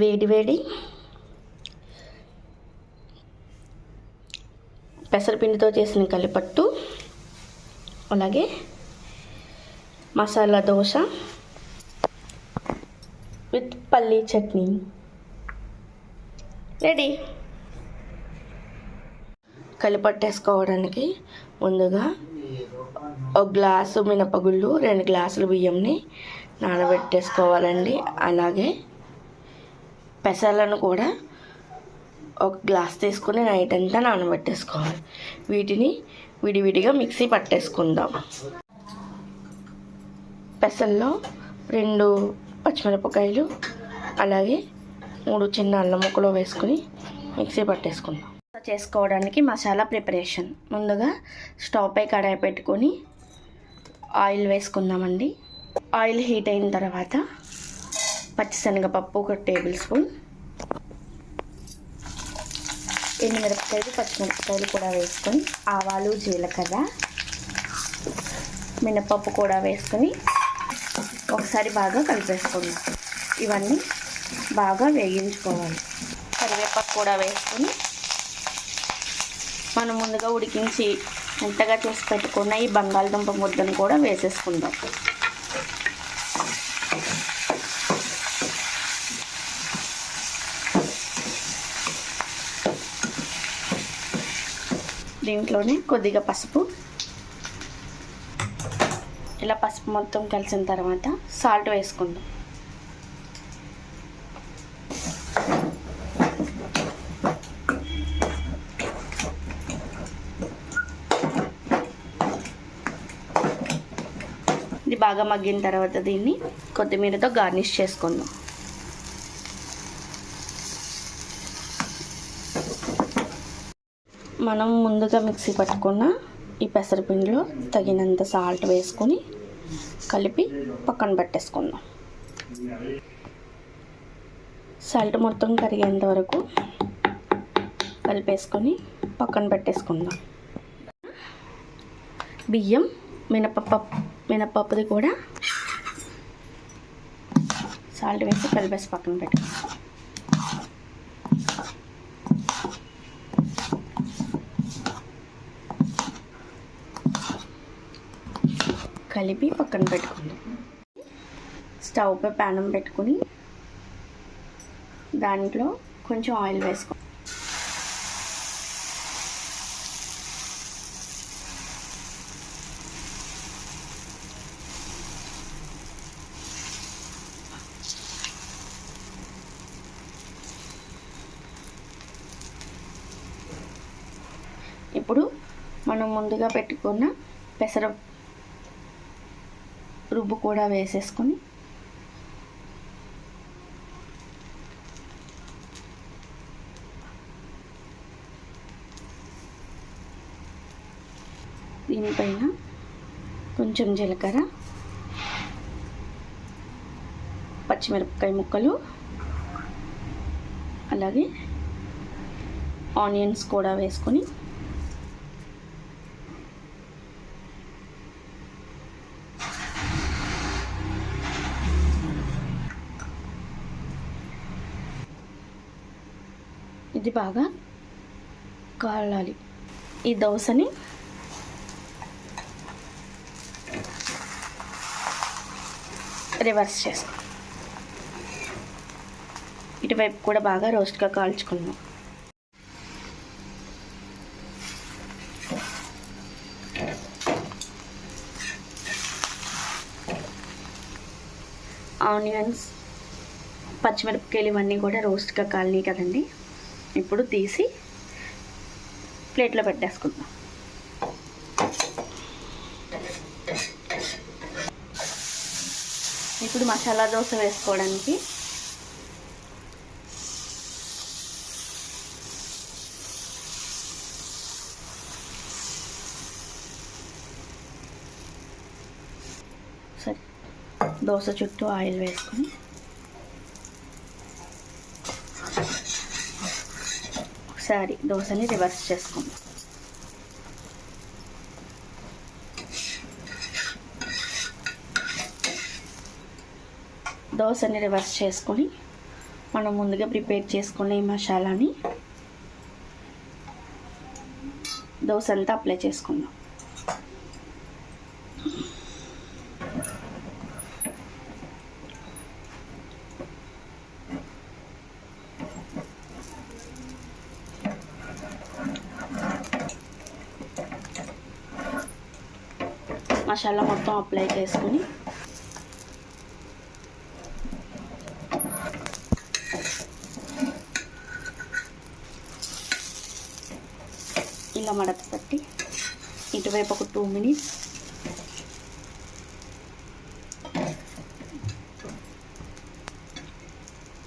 వేడి వేడి. పెసరపిండితో చేసిన కలిపట్టు. అలాగే మసాలా దోశ విత్ పల్లీ చట్నీ. రెడీ. కలిపట్టేసుకోవడానికి ముందుగా ఒక గ్లాసు మినపగుళ్ళు రెండు గ్లాసులు బియ్యంని నానబెట్టేసుకోవాలండి. అలాగే పెసలను కూడా ఒక గ్లాస్ తీసుకుని నైట్ అంతా నానబెట్టేసుకోవాలి. వీటిని విడివిడిగా మిక్సీ పట్టేసుకుందాం. పెసల్లో రెండు పచ్చిమిరపకాయలు అలాగే మూడు చిన్న అల్లం ముక్కలు వేసుకుని మిక్సీ పట్టేసుకుందాం. చేసుకోవడానికి మసాలా ప్రిపరేషన్. ముందుగా స్టవ్పై కడాయి పెట్టుకొని ఆయిల్ వేసుకుందామండి. ఆయిల్ హీట్ అయిన తర్వాత పచ్చిశనగపప్పు ఒక టేబుల్ స్పూన్. ఎండుమిరపకాయలు పచ్చిమిరపకాయలు కూడా వేసుకొని ఆవాలు జీలకర్ర మినపప్పు కూడా వేసుకొని ఒకసారి బాగా కలిపేసుకుందాం. ఇవన్నీ బాగా వేగించుకోవాలి. కరివేపాకు కూడా వేసుకొని మనం ముందుగా ఉడికించి మెత్తగా చేసి పెట్టుకున్న ఈ బంగాళదుంప ముద్దను కూడా వేసేసుకుందాం. దీంట్లోనే కొద్దిగా పసుపు. ఇలా పసుపు మొత్తం కలిసిన తర్వాత సాల్ట్ వేసుకుందాం. ఇది బాగా మగ్గిన తర్వాత దీన్ని కొత్తిమీరతో గార్నిష్ చేసుకుందాం. మనం ముందుగా మిక్సీ పట్టుకున్న ఈ పెసరపిండిలో తగినంత సాల్ట్ వేసుకొని కలిపి పక్కన పెట్టేసుకుందాం. సాల్ట్ మొత్తం కరిగేంత వరకు కలిపేసుకొని పక్కన పెట్టేసుకుందాం. బియ్యం మినపప్పు మినపప్పుది కూడా సాల్ట్ వేసి కలిపేసి పక్కన పెట్టుకుందాం కలిపి పక్కన పెట్టుకుందాం. స్టవ్పై ప్యానం పెట్టుకుని దాంట్లో కొంచెం ఆయిల్ వేసుకో. ఇప్పుడు మనం ముందుగా పెట్టుకున్న పెసర రుబ్బు కూడా వేసేసుకొని దీనిపైన కొంచెం జీలకర్ర పచ్చిమిరపకాయ ముక్కలు అలాగే ఆనియన్స్ కూడా వేసుకొని ఇది బాగా కాలాలి. ఈ దోశని రివర్స్ చేసుకో ఇటువైపు కూడా బాగా రోస్ట్గా కాల్చుకున్నాం ఆనియన్స్ పచ్చిమిరపకాయలు ఇవన్నీ కూడా రోస్ట్గా కాలనీ కదండి. ఇప్పుడు తీసి ప్లేట్లో పెట్టేసుకుందాం. ఇప్పుడు మసాలా దోశ వేసుకోవడానికి సరే దోశ చుట్టూ ఆయిల్ వేసుకొని ఒకసారి దోశని రివర్స్ చేసుకుందాం. దోశని రివర్స్ చేసుకొని మనం ముందుగా ప్రిపేర్ చేసుకునే ఈ మసాలాని దోశ అంతా అప్లై చేసుకుందాం. మసాలా మొత్తం అప్లై చేసుకుని ఇలా మడత పెట్టి ఇటువైపు ఒక టూ మినిట్స్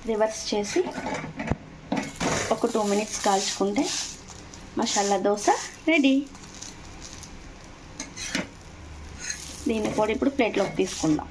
రివర్స్ చేసి ఒక టూ మినిట్స్ కాల్చుకుంటే మసాలా దోశ రెడీ. దీన్ని కూడా ఇప్పుడు ప్లేట్లోకి తీసుకుందాం.